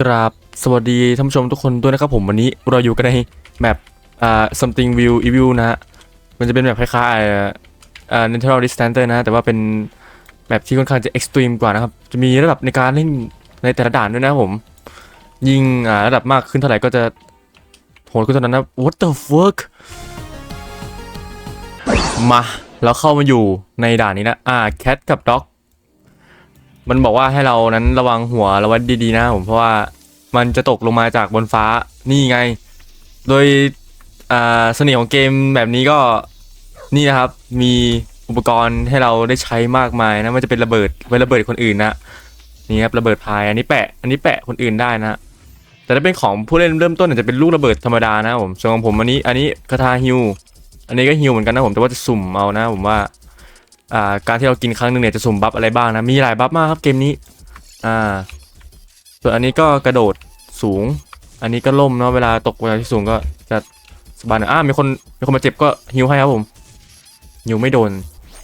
กราบสวัสดีท่านผู้ชมทุกคนด้วยนะครับผมวันนี้เราอยู่กันในแมปอ่า something view evil นะฮะมันจะเป็นแบบคล้ายๆอ่า natural distance นะแต่ว่าเป็นแบบที่ค่อนข้างจะ extreme กว่านะครับ จะมีระดับในการเล่นในแต่ละด่านด้วยนะครับผม ยิ่งอ่าระดับมากขึ้นเท่าไหร่ก็จะโหดขึ้นเท่านั้นนะ what the fuck มาเราเข้ามาอยู่ในด่านนี้นะอ่า cat กับ dog มันบอกว่าให้เรานั้นระวังหัวระวังดีๆนะผมเพราะว่ามันจะตกลงมาจากบนฟ้านี่ไง โดยเสน่ห์ของเกมแบบนี้ก็นี่นะครับมีอุปกรณ์ให้เราได้ใช้มากมายนะมันจะเป็นระเบิดไว้ระเบิดคนอื่นนะนี่ครับระเบิดพายอันนี้แปะอันนี้แปะคนอื่นได้นะแต่ถ้าเป็นของผู้เล่นเริ่มต้นอาจจะเป็นลูกระเบิดธรรมดานะผมส่วนของผมอันนี้อันนี้คาทาฮิวอันนี้ก็ฮิวเหมือนกันนะผมแต่ว่าจะสุ่มเอานะผมว่า อ่าการที่เรากินครั้งหนึ่งเนี่ยจะสุ่มบัฟอะไรบ้างนะมีหลายบัฟมากครับเกมนี้อ่าส่วนอันนี้ก็กระโดดสูง อันนี้ก็ล่มเนาะเวลาตกเวลาที่สูงก็จะสบายหน่อยอ่ามีคนมีคนมาเจ็บก็ฮิวให้ครับผมฮิวไม่โดน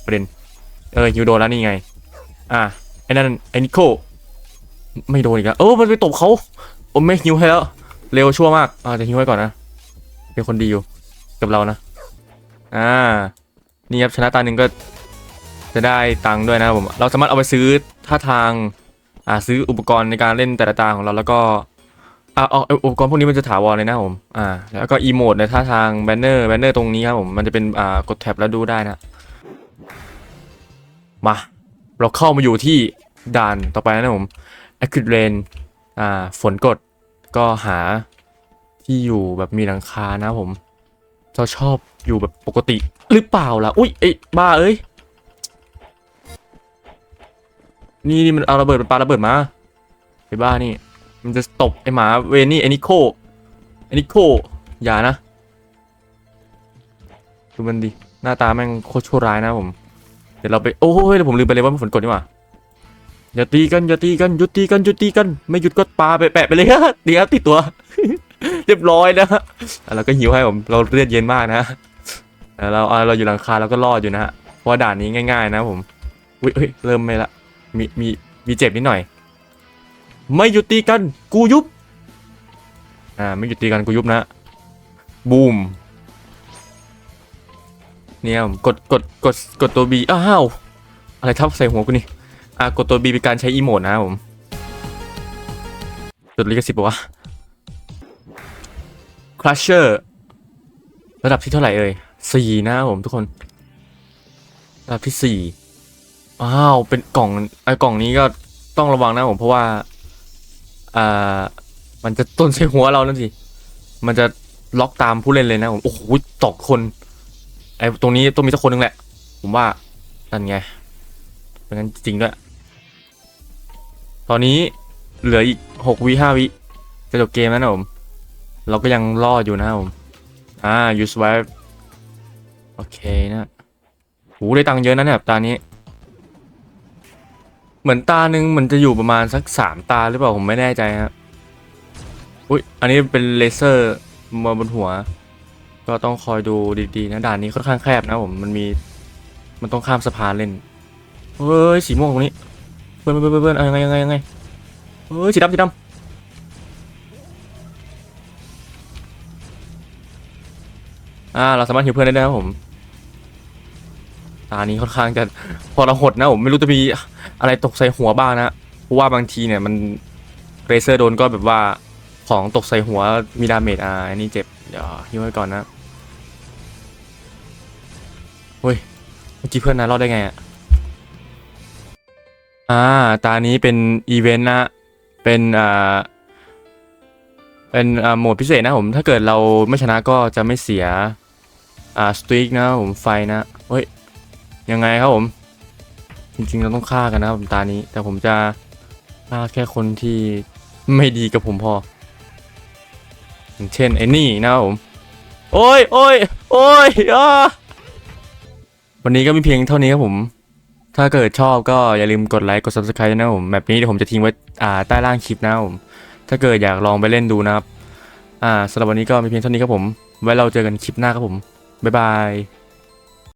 ประเด็นเออฮิวโดนแล้วนี่ไง อ่าไอ้นั่นไอ้นิโคไม่โดนอีกแล้วเออมันไปตบเขาผมไม่ฮิวให้แล้ว เร็วชั่วมากอ่าจะฮิวให้ก่อนนะเป็นคนดีอยู่กับเรานะ อ่า นี่ครับชนะตาหนึ่งก็ จะได้ตังค์ด้วยนะครับผม เราสามารถเอาไปซื้อท่าทางอ่าซื้ออุปกรณ์ในการเล่นแต่ละตาของเราแล้วก็อ่าเอาอุปกรณ์พวกนี้มันจะถาวรเลยนะผมอ่าแล้วก็อีโมดในท่าทางแบนเนอร์แบนเนอร์ตรงนี้ครับผมมันจะเป็นอ่ากดแท็บแล้วดูได้นะมาเราเข้ามาอยู่ที่ด่านต่อไปนะครับผม a c u r a n อ่าฝนกดก็หาที่อยู่แบบมีหลังคานะผมเราชอบอยู่แบบปกติหรือเปล่าล่ะ อุ้ยไอ้บ้าเอ้ย นี่นี่มันเอาระเบิดมันปาระเบิดมาไอ้บ้านี่ มันจะตบไอ้หมาเวนี่ไอ้นิโคไอ้นิโคอย่านะดูมันดิหน้าตาแม่งโคตรชั่วร้ายนะผม เดี๋ยวเราไปโอ้ยเดี๋ยวผมลืมไปเลยว่ามันฝนกดนี่หว่าอย่าตีกันอย่าตีกันหยุดตีกันหยุดตีกันไม่หยุดก็ปาไปแปะไปเลยฮะเดี๋ยวติดตัว เรียบร้อยนะอะเราก็หิวให้ผมเราเลือดเย็นมากนะเราเราอยู่หลังคาเราก็รอดอยู่นะฮะเพราะว่าด่านนี้ง่าย ๆ นะผมอุ้ยเริ่มไม่ละ มีมีมีเจ็บนิดหน่อย ไม่หยุดตีกันกูยุบอ่าไม่หยุดตีกันกูยุบนะบูมเนี่ยกดกดกดกดตัวบีอ้าวอะไรทับใส่หัวกูนี่อ่ากดตัวบีเป็นการใช้อีโมดนะผมจดลิขสิทธิ์ปะวะคลัชเชอร์ระดับที่เท่าไหร่เอ่ยสี่นะผมทุกคน ระดับที่สี่ อ้าวเป็นกล่องไอ้กล่องนี้ก็ต้องระวังนะผมเพราะว่าอ่ามันจะต้นใส่หัวเรานั่นสิมันจะล็อกตามผู้เล่นเลยนะผมโอ้โหตกคนไอ้ตรงนี้ต้องมีสักคนหนึ่งแหละ ผมว่านั่นไงเป็นงั้นจริงด้วยตอนนี้เหลืออีกหกวิห้าวิจะจบเกมแล้วนะผมเราก็ยังรอดอยู่นะผมอ่า use swipe โอเคนะโหได้ตังค์เยอะนะเนี่ยตานี้ เหมือนตาหนึ่งมันจะอยู่ประมาณสักสามตาหรือเปล่าผมไม่แน่ใจครับอุ้ยอันนี้เป็นเลเซอร์มาบนหัว ก็ต้องคอยดูดีๆนะด่านนี้ค่อนข้างแคบนะผมมันมี มันต้องข้ามสะพานเล่นเฮ้ยสีม่วงตรงนี้เพื่อนเพื่อนเพื่อนเพื่อนเอายังไงยังไงยังไงเฮ้ยสีดำสีดำอ่าเราสามารถหิวเพื่อนได้นะครับผม ตานี้ค่อนข้างจะพอเราหดนะผมไม่รู้จะมีอะไรตกใส่หัวบ้างนะเพราะว่าบางทีเนี่ยมันเรเซอร์โดนก็แบบว่าของตกใส่หัวมีดาเมจอ่าอันนี้เจ็บเดี๋ยวฮิวไว้ก่อนนะเฮ้ยเมื่อกี้เพื่อนนะรอดได้ไงอะอ่าตานี้เป็นอีเวนต์นะเป็นอ่าเป็นอ่าโหมดพิเศษนะผมถ้าเกิดเราไม่ชนะก็จะไม่เสียอ่าสตรีกนะผมไฟนะเฮ้ย ยังไงครับผม จริงๆเราต้องฆ่ากันนะครับตานี้ แต่ผมจะฆ่าแค่คนที่ไม่ดีกับผมพออย่างเช่นไอ้นี่นะครับผม โอ้ยโอ้ยโอ้ยอ่าวันนี้ก็มีเพียงเท่านี้ครับผม ถ้าเกิดชอบก็อย่าลืมกดไลค์กด subscribe นะครับผมแบบนี้เดี๋ยวผมจะทิ้งไว้อ่าใต้ล่างคลิปนะครับผม ถ้าเกิดอยากลองไปเล่นดูนะครับ อ่าสำหรับวันนี้ก็มีเพียงเท่านี้ครับผม ไว้เราเจอกันคลิปหน้าครับผม บ๊ายบาย